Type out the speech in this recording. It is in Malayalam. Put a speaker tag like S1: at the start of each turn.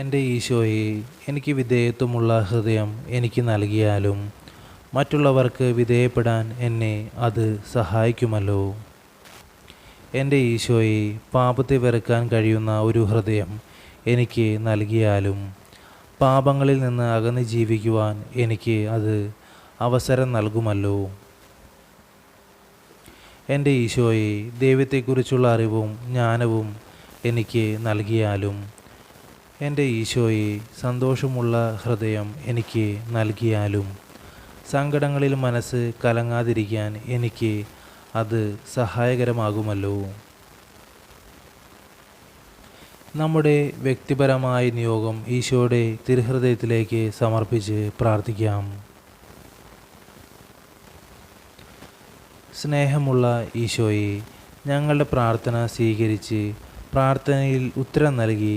S1: എന്റെ ഈശോയെ എനിക്ക് വിധേയത്വമുള്ള ഹൃദയം എനിക്ക് നൽകിയാലും മറ്റുള്ളവർക്ക് വിധേയപ്പെടാൻ എന്നെ അത് സഹായിക്കുമല്ലോ. എന്റെ ഈശോയെ പാപത്തെ വെറുക്കാൻ കഴിയുന്ന ഒരു ഹൃദയം എനിക്ക് നൽകിയാലും പാപങ്ങളിൽ നിന്ന് അകന്ന് ജീവിക്കുവാൻ എനിക്ക് അത് അവസരം നൽകുമല്ലോ. എന്റെ ഈശോയെ ദൈവത്തെക്കുറിച്ചുള്ള അറിവും ജ്ഞാനവും എനിക്ക് നൽകിയാലും എന്റെ ഈശോയെ സന്തോഷമുള്ള ഹൃദയം എനിക്ക് നൽകിയാലും സങ്കടങ്ങളിൽ മനസ്സ് കലങ്ങാതിരിക്കാൻ എനിക്ക് അത് സഹായകരമാകുമല്ലോ. നമ്മുടെ വ്യക്തിപരമായ നിയോഗം ഈശോയുടെ തിരുഹൃദയത്തിലേക്ക് സമർപ്പിച്ച് പ്രാർത്ഥിക്കാം. സ്നേഹമുള്ള ഈശോയെ ഞങ്ങളുടെ പ്രാർത്ഥന സ്വീകരിച്ച് പ്രാർത്ഥനയിൽ ഉത്തരം നൽകി